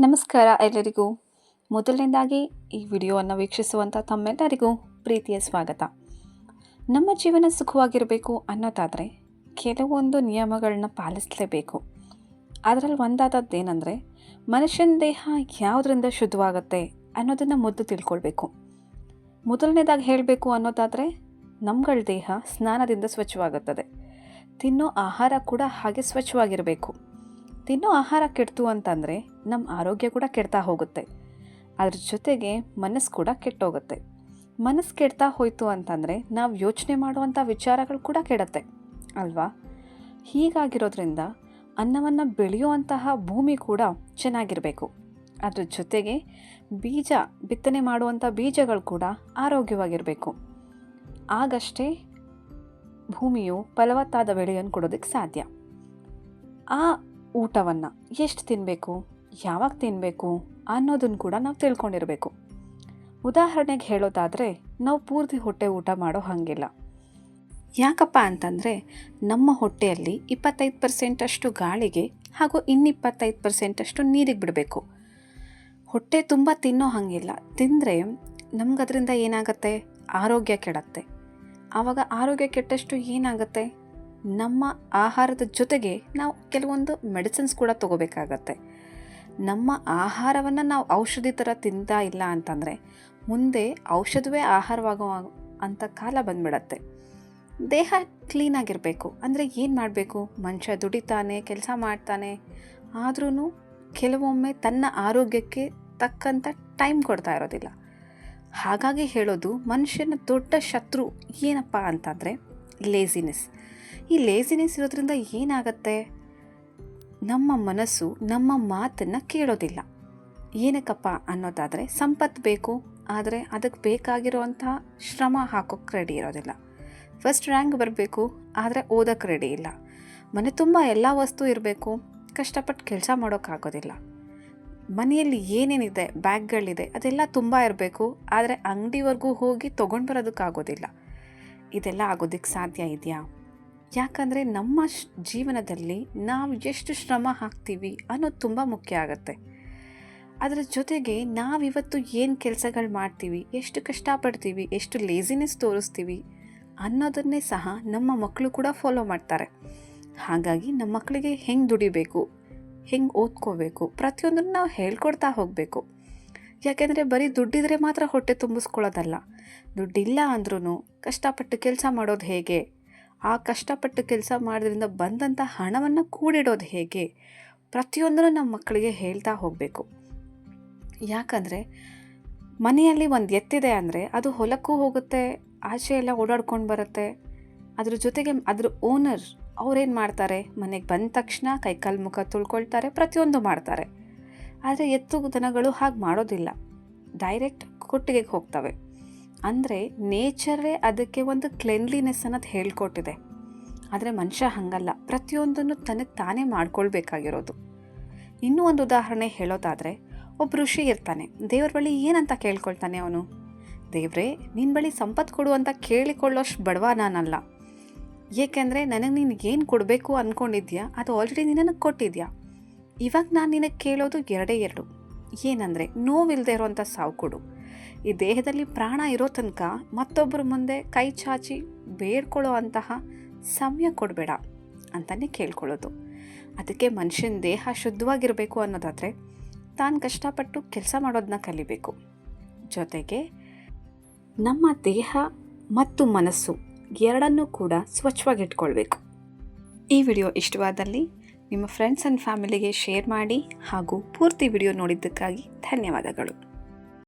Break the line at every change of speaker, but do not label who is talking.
ನಮಸ್ಕಾರ ಎಲ್ಲರಿಗೂ. ಮೊದಲನೇದಾಗಿ ಈ ವಿಡಿಯೋವನ್ನು ವೀಕ್ಷಿಸುವಂಥ ತಮ್ಮೆಲ್ಲರಿಗೂ ಪ್ರೀತಿಯ ಸ್ವಾಗತ. ನಮ್ಮ ಜೀವನ ಸುಖವಾಗಿರಬೇಕು ಅನ್ನೋದಾದರೆ ಕೆಲವೊಂದು ನಿಯಮಗಳನ್ನ ಪಾಲಿಸಲೇಬೇಕು. ಅದರಲ್ಲಿ ಒಂದಾದದ್ದೇನೆಂದರೆ ಮನುಷ್ಯನ ದೇಹ ಯಾವುದರಿಂದ ಶುದ್ಧವಾಗುತ್ತೆ ಅನ್ನೋದನ್ನು ಮೊದಲು ತಿಳ್ಕೊಳ್ಬೇಕು. ಮೊದಲನೇದಾಗಿ ಹೇಳಬೇಕು ಅನ್ನೋದಾದರೆ ನಮ್ಗಳ ದೇಹ ಸ್ನಾನದಿಂದ ಸ್ವಚ್ಛವಾಗುತ್ತದೆ. ತಿನ್ನೋ ಆಹಾರ ಕೂಡ ಹಾಗೆ ಸ್ವಚ್ಛವಾಗಿರಬೇಕು. ತಿನ್ನೋ ಆಹಾರ ಕೆಡ್ತು ಅಂತಂದರೆ ನಮ್ಮ ಆರೋಗ್ಯ ಕೂಡ ಕೆಡ್ತಾ ಹೋಗುತ್ತೆ. ಅದ್ರ ಜೊತೆಗೆ ಮನಸ್ಸು ಕೂಡ ಕೆಟ್ಟೋಗುತ್ತೆ. ಮನಸ್ಸು ಕೆಡ್ತಾ ಹೋಯಿತು ಅಂತಂದರೆ ನಾವು ಯೋಚನೆ ಮಾಡುವಂಥ ವಿಚಾರಗಳು ಕೂಡ ಕೆಡತ್ತೆ, ಅಲ್ವಾ? ಹೀಗಾಗಿರೋದ್ರಿಂದ ಅನ್ನವನ್ನು ಬೆಳೆಯುವಂತಹ ಭೂಮಿ ಕೂಡ ಚೆನ್ನಾಗಿರಬೇಕು. ಅದ್ರ ಜೊತೆಗೆ ಬೀಜ, ಬಿತ್ತನೆ ಮಾಡುವಂಥ ಬೀಜಗಳು ಕೂಡ ಆರೋಗ್ಯವಾಗಿರಬೇಕು. ಆಗಷ್ಟೇ ಭೂಮಿಯು ಫಲವತ್ತಾದ ಬೆಳೆಯನ್ನು ಕೊಡೋದಕ್ಕೆ ಸಾಧ್ಯ. ಆ ಊಟವನ್ನು ಎಷ್ಟು ತಿನ್ನಬೇಕು ಯಾವಾಗ ತಿನ್ನಬೇಕು ಅನ್ನೋದನ್ನು ಕೂಡ ನಾವು ತಿಳ್ಕೊಂಡಿರಬೇಕು. ಉದಾಹರಣೆಗೆ ಹೇಳೋದಾದರೆ, ನಾವು ಪೂರ್ತಿ ಹೊಟ್ಟೆ ಊಟ ಮಾಡೋ ಹಾಗಿಲ್ಲ. ಯಾಕಪ್ಪ ಅಂತಂದರೆ, ನಮ್ಮ ಹೊಟ್ಟೆಯಲ್ಲಿ ಇಪ್ಪತ್ತೈದು ಪರ್ಸೆಂಟಷ್ಟು ಗಾಳಿಗೆ ಹಾಗೂ ಇನ್ನಿಪ್ಪತ್ತೈದು ಪರ್ಸೆಂಟಷ್ಟು ನೀರಿಗೆ ಬಿಡಬೇಕು. ಹೊಟ್ಟೆ ತುಂಬ ತಿನ್ನೋ ಹಾಗಿಲ್ಲ. ತಿಂದರೆ ನಮಗದರಿಂದ ಏನಾಗುತ್ತೆ? ಆರೋಗ್ಯ ಕೆಡತ್ತೆ. ಆವಾಗ ಆರೋಗ್ಯ ಕೆಟ್ಟಷ್ಟು ಏನಾಗುತ್ತೆ? ನಮ್ಮ ಆಹಾರದ ಜೊತೆಗೆ ನಾವು ಕೆಲವೊಂದು ಮೆಡಿಸಿನ್ಸ್ ಕೂಡ ತಗೋಬೇಕಾಗತ್ತೆ. ನಮ್ಮ ಆಹಾರವನ್ನು ನಾವು ಔಷಧಿ ಥರ ತಿಂತಾ ಇಲ್ಲ ಅಂತಂದರೆ ಮುಂದೆ ಔಷಧವೇ ಆಹಾರವಾಗೋ ಅಂಥ ಕಾಲ ಬಂದ್ಬಿಡತ್ತೆ. ದೇಹ ಕ್ಲೀನಾಗಿರಬೇಕು ಅಂದರೆ ಏನು ಮಾಡಬೇಕು? ಮನುಷ್ಯ ದುಡಿತಾನೆ, ಕೆಲಸ ಮಾಡ್ತಾನೆ. ಆದ್ರೂ ಕೆಲವೊಮ್ಮೆ ತನ್ನ ಆರೋಗ್ಯಕ್ಕೆ ತಕ್ಕಂಥ ಟೈಮ್ ಕೊಡ್ತಾ ಇರೋದಿಲ್ಲ. ಹಾಗಾಗಿ ಹೇಳೋದು ಮನುಷ್ಯನ ದೊಡ್ಡ ಶತ್ರು ಏನಪ್ಪ ಅಂತಂದರೆ ಲೇಸಿನೆಸ್ ಈ ಲೇಸಿನೆಸ್ ಇರೋದ್ರಿಂದ ಏನಾಗತ್ತೆ? ನಮ್ಮ ಮನಸ್ಸು ನಮ್ಮ ಮಾತನ್ನು ಕೇಳೋದಿಲ್ಲ. ಏನಕ್ಕಪ್ಪ ಅನ್ನೋದಾದರೆ ಸಂಪತ್ತು ಬೇಕು, ಆದರೆ ಅದಕ್ಕೆ ಬೇಕಾಗಿರುವಂತಹ ಶ್ರಮ ಹಾಕೋಕ್ಕೆ ರೆಡಿ ಇರೋದಿಲ್ಲ. ಫಸ್ಟ್ ರ್ಯಾಂಕ್ ಬರಬೇಕು, ಆದರೆ ಓದೋಕ್ಕೆ ರೆಡಿ ಇಲ್ಲ. ಮನೆ ತುಂಬ ಎಲ್ಲ ವಸ್ತು ಇರಬೇಕು, ಕಷ್ಟಪಟ್ಟು ಕೆಲಸ ಮಾಡೋಕ್ಕಾಗೋದಿಲ್ಲ ಮನೆಯಲ್ಲಿ ಏನೇನಿದೆ, ಬ್ಯಾಗ್ಗಳಿದೆ, ಅದೆಲ್ಲ ತುಂಬ ಇರಬೇಕು, ಆದರೆ ಅಂಗಡಿವರೆಗೂ ಹೋಗಿ ತೊಗೊಂಡು ಬರೋದಕ್ಕಾಗೋದಿಲ್ಲ ಇದೆಲ್ಲ ಆಗೋದಕ್ಕೆ ಸಾಧ್ಯ ಇದೆಯಾ? ಯಾಕಂದರೆ ನಮ್ಮ ಜೀವನದಲ್ಲಿ ನಾವು ಎಷ್ಟು ಶ್ರಮ ಹಾಕ್ತೀವಿ ಅನ್ನೋದು ತುಂಬ ಮುಖ್ಯ ಆಗುತ್ತೆ. ಅದರ ಜೊತೆಗೆ ನಾವಿವತ್ತು ಏನು ಕೆಲಸಗಳು ಮಾಡ್ತೀವಿ, ಎಷ್ಟು ಕಷ್ಟಪಡ್ತೀವಿ, ಎಷ್ಟು ಲೇಸಿನೆಸ್ ತೋರಿಸ್ತೀವಿ ಅನ್ನೋದನ್ನೇ ಸಹ ನಮ್ಮ ಮಕ್ಕಳು ಕೂಡ ಫಾಲೋ ಮಾಡ್ತಾರೆ. ಹಾಗಾಗಿ ನಮ್ಮ ಮಕ್ಕಳಿಗೆ ಹೆಂಗೆ ದುಡಿಬೇಕು, ಹೆಂಗೆ ಓದ್ಕೋಬೇಕು, ಪ್ರತಿಯೊಂದನ್ನು ನಾವು ಹೇಳ್ಕೊಡ್ತಾ ಹೋಗಬೇಕು. ಯಾಕೆಂದರೆ ಬರೀ ದುಡ್ಡಿದ್ರೆ ಮಾತ್ರ ಹೊಟ್ಟೆ ತುಂಬಿಸ್ಕೊಳ್ಳೋದಲ್ಲ. ದುಡ್ಡಿಲ್ಲ ಅಂದ್ರೂ ಕಷ್ಟಪಟ್ಟು ಕೆಲಸ ಮಾಡೋದು ಹೇಗೆ? ಆ ಕಷ್ಟಪಟ್ಟು ಕೆಲಸ ಮಾಡೋದ್ರಿಂದ ಬಂದಂಥ ಹಣವನ್ನು ಕೂಡಿಡೋದು ಹೇಗೆ? ಪ್ರತಿಯೊಂದನ್ನು ನಮ್ಮ ಮಕ್ಕಳಿಗೆ ಹೇಳ್ತಾ ಹೋಗಬೇಕು. ಯಾಕಂದರೆ ಮನೆಯಲ್ಲಿ ಒಂದು ಎತ್ತಿದೆ ಅಂದರೆ ಅದು ಹೊಲಕ್ಕೂ ಹೋಗುತ್ತೆ, ಆಚೆ ಎಲ್ಲ ಓಡಾಡ್ಕೊಂಡು ಬರುತ್ತೆ. ಅದ್ರ ಜೊತೆಗೆ ಅದ್ರ ಓನರ್ ಅವ್ರೇನು ಮಾಡ್ತಾರೆ? ಮನೆಗೆ ಬಂದ ತಕ್ಷಣ ಕೈಕಾಲು ಮುಖ ತುಳ್ಕೊಳ್ತಾರೆ, ಪ್ರತಿಯೊಂದು ಮಾಡ್ತಾರೆ. ಆದರೆ ಎತ್ತು ದನಗಳು ಹಾಗೆ ಮಾಡೋದಿಲ್ಲ. ಡೈರೆಕ್ಟ್ ಕೊಟ್ಟಿಗೆಗೆ ಹೋಗ್ತವೆ. ಅಂದರೆ ನೇಚರೇ ಅದಕ್ಕೆ ಒಂದು ಕ್ಲೆನ್ಲಿನೆಸ್ ಅನ್ನೋದು ಹೇಳ್ಕೊಟ್ಟಿದೆ. ಆದರೆ ಮನುಷ್ಯ ಹಾಗಲ್ಲ. ಪ್ರತಿಯೊಂದನ್ನು ತನಗೆ ತಾನೇ ಮಾಡ್ಕೊಳ್ಬೇಕಾಗಿರೋದು. ಇನ್ನೂ ಒಂದು ಉದಾಹರಣೆ ಹೇಳೋದಾದರೆ, ಒಬ್ಬ ಋಷಿ ಇರ್ತಾನೆ. ದೇವ್ರ ಬಳಿ ಏನಂತ ಕೇಳ್ಕೊಳ್ತಾನೆ ಅವನು? ದೇವ್ರೇ ನಿನ್ನ ಬಳಿ ಸಂಪತ್ತು ಕೊಡು ಅಂತ ಕೇಳಿಕೊಳ್ಳೋಷ್ಟು ಬಡವ ನಾನಲ್ಲ. ಏಕೆಂದರೆ ನನಗೆ ನೀನು ಏನು ಕೊಡಬೇಕು ಅಂದ್ಕೊಂಡಿದ್ಯಾ ಅದು ಆಲ್ರೆಡಿ ನಿನಗೆ ಕೊಟ್ಟಿದ್ಯಾ? ಇವಾಗ ನಾನು ನಿನಗೆ ಕೇಳೋದು ಎರಡೇ ಎರಡು. ಏನಂದರೆ ನೋವಿಲ್ಲದೆ ಇರೋವಂಥ ಸಾವು ಕೊಡು. ಈ ದೇಹದಲ್ಲಿ ಪ್ರಾಣ ಇರೋ ತನಕ ಮತ್ತೊಬ್ಬರ ಮುಂದೆ ಕೈ ಚಾಚಿ ಬೇಡ್ಕೊಳ್ಳೋ ಅಂತಹ ಸಮಯ ಕೊಡಬೇಡ ಅಂತಲೇ ಕೇಳ್ಕೊಳ್ಳೋದು. ಅದಕ್ಕೆ ಮನುಷ್ಯನ ದೇಹ ಶುದ್ಧವಾಗಿರಬೇಕು ಅನ್ನೋದಾದರೆ ತಾನು ಕಷ್ಟಪಟ್ಟು ಕೆಲಸ ಮಾಡೋದನ್ನ ಕಲಿಬೇಕು. ಜೊತೆಗೆ ನಮ್ಮ ದೇಹ ಮತ್ತು ಮನಸ್ಸು ಎರಡನ್ನೂ ಕೂಡ ಸ್ವಚ್ಛವಾಗಿಟ್ಕೊಳ್ಬೇಕು. ಈ ವಿಡಿಯೋ ಇಷ್ಟವಾದಲ್ಲಿ ನಿಮ್ಮ ಫ್ರೆಂಡ್ಸ್ ಆ್ಯಂಡ್ ಫ್ಯಾಮಿಲಿಗೆ ಶೇರ್ ಮಾಡಿ ಹಾಗೂ ಪೂರ್ತಿ ವಿಡಿಯೋ ನೋಡಿದ್ದಕ್ಕಾಗಿ ಧನ್ಯವಾದಗಳು.